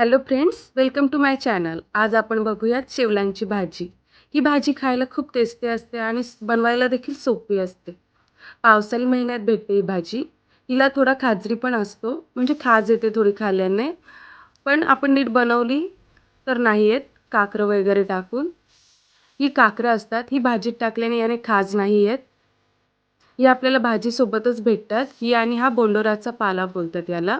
Hello friends welcome to my channel आज आपण बघूयात शेवलांची भाजी. ही भाजी खायला खूप टेस्टी असते आणि बनवायला देखील सोपी असते. पावसाळी महिन्यात भेटते ही भाजी. हिला थोडा खाजरी पण असतो म्हणजे खाज येते थोडी खाल्ल्याने. पण आपण नीट बनवली तर नाही येत काकरं वगैरे टाकून. ही काकरं असतात ही भाजीत टाकल्याने याने खाज नाही येत. ही आपल्याला भाजीसोबतच भेटतात. ही आणि हा बोंडोराचा पाला बोलतात याला.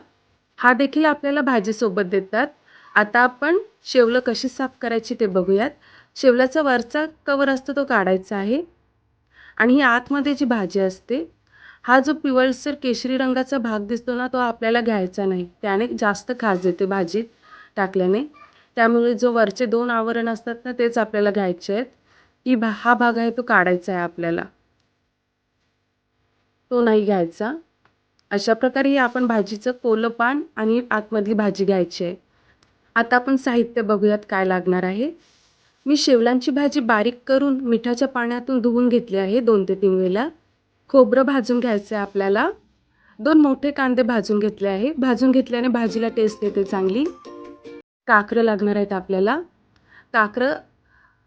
हा देखील आपल्याला भाजीसोबत देतात. आता आपण शेवलं कशी साफ करायची ते बघूयात. शेवल्याचा वरचा कवर असतो तो काढायचा आहे. आणि ही आतमध्ये जी भाजी असते हा जो पिवळसर केशरी रंगाचा भाग दिसतो ना तो आपल्याला घ्यायचा नाही. त्याने जास्त खाज येते भाजीत टाकल्याने. त्यामुळे जो वरचे दोन आवरण असतात ना तेच आपल्याला घ्यायचे आहेत. की भा हा भाग आहे तो काढायचा आहे आपल्याला. तो नाही घ्यायचा. अशा प्रकारे आपण भाजीचं कोलं पान आणि आतमधली भाजी घ्यायची आहे. आता आपण साहित्य बघूयात काय लागणार आहे. मी शेवलांची भाजी बारीक करून मिठाच्या पाण्यातून धुवून घेतली आहे दोन ते तीन वेळेला. खोबरं भाजून घ्यायचं आहे आपल्याला. दोन मोठे कांदे भाजून घेतले आहे. भाजून घेतल्याने भाजीला टेस्ट येते चांगली. काकरं लागणार आहेत आपल्याला. काकरं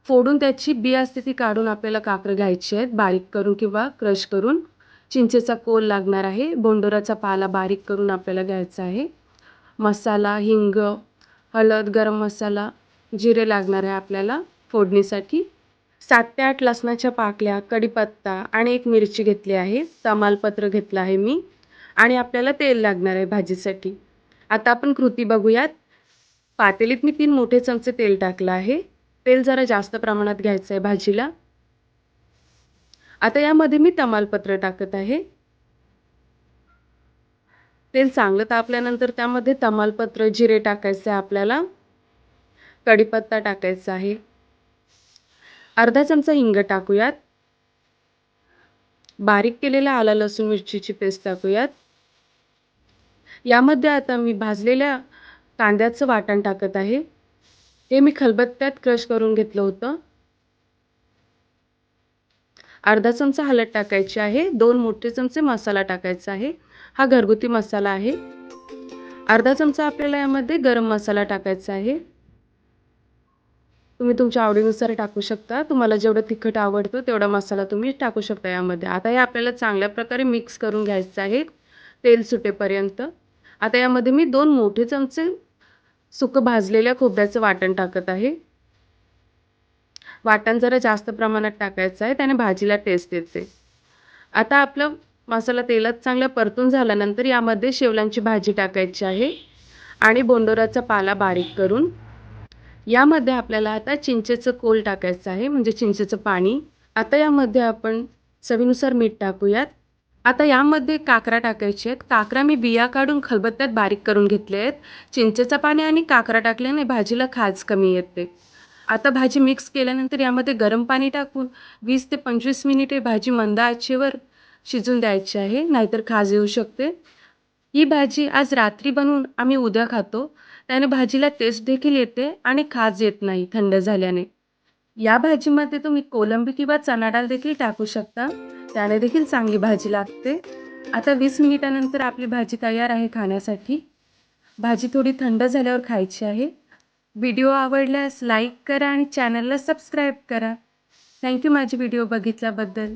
फोडून त्याची बी असते ती काढून आपल्याला काकरं घ्यायची आहेत. बारीक करून किंवा क्रश करून. चिंचेचा कोल लागणार आहे. बोंडोराचा पाला बारीक करून आपल्याला घ्यायचा आहे. मसाला हिंग हळद गरम मसाला जिरे लागणार आहे आपल्याला फोडणीसाठी. सात ते आठ लसणाच्या पाकल्या कढीपत्ता आणि एक मिरची घेतली आहे. तमालपत्र घेतलं आहे मी. आणि आपल्याला तेल लागणार आहे भाजीसाठी. आता आपण कृती बघूयात. पातेलीत मी तीन मोठे चमचे तेल टाकलं आहे. तेल जरा जास्त प्रमाणात घ्यायचं आहे भाजीला. आता यामध्ये मी तमालपत्र टाकत आहे. तेल चांगलं तापल्यानंतर त्यामध्ये तमालपत्र जिरे टाकायचे आहे आपल्याला. कढीपत्ता टाकायचा आहे. अर्धा चमचा हिंग टाकूयात. बारीक केलेल्या आला लसूण मिरचीची पेस्ट टाकूयात. यामध्ये आता मी भाजलेल्या कांद्याचं वाटण टाकत आहे. हे मी खलबत्त्यात क्रश करून घेतलं होतं. अर्धा चमचा हळद टाकायची आहे दोन मोठे चमचे मसाला टाकायचा आहे हा घरगुती मसाला आहे. अर्धा चमचा आपल्याला यामध्ये गरम मसाला टाकायचा आहे. तुम्ही तुमच्या आवडीनुसार टाकू शकता. तुम्हाला जेवढं तिखट आवडतं तेवढा मसाला तुम्ही टाकू शकता यामध्ये. आता हे आपल्याला चांगल्या प्रकारे मिक्स करून घ्यायचं आहे तेल सुटेपर्यंत. आता यामध्ये मी दोन मोठे चमचे सुकं भाजलेल्या खोबऱ्याचं वाटण टाकत आहे. वाटण जरा जास्त प्रमाणात टाकायचं आहे त्याने भाजीला टेस्ट येते. आता आपलं मसाला तेलात चांगला परतून झाल्यानंतर यामध्ये शेवलांची भाजी टाकायची आहे आणि बोंडोराचा पाला बारीक करून. यामध्ये आपल्याला आता चिंचेचं कोल टाकायचं आहे म्हणजे चिंचेचं पाणी. आता यामध्ये आपण चवीनुसार मीठ टाकूयात. आता यामध्ये काकरा टाकायचे आहेत. काकरा मी बिया काढून खलबत्त्यात बारीक करून घेतले आहेत. चिंचेचं पाणी आणि काकरा टाकल्याने भाजीला खाज कमी येते. आता भाजी मिक्स केल्यानंतर यामध्ये गरम पाणी टाकून वीस ते पंचवीस मिनिटे भाजी मंद आचेवर शिजून द्यायची आहे नाहीतर खाज येऊ शकते. ही भाजी आज रात्री बनवून आम्ही उद्या खातो. त्याने भाजीला टेस्ट देखील येते आणि खाज येत नाही थंड झाल्याने. या भाजीमध्ये तुम्ही कोलंबी किंवा चणा डाळ देखील टाकू शकता. त्याने देखील चांगली भाजी लागते. आता वीस मिनिटानंतर आपली भाजी तयार आहे खाण्यासाठी. भाजी थोडी थंड झाल्यावर खायची आहे. व्हिडिओ आवडल्यास लाईक करा आणि चॅनलला सबस्क्राईब करा. थँक्यू माझी व्हिडिओ बघितल्याबद्दल.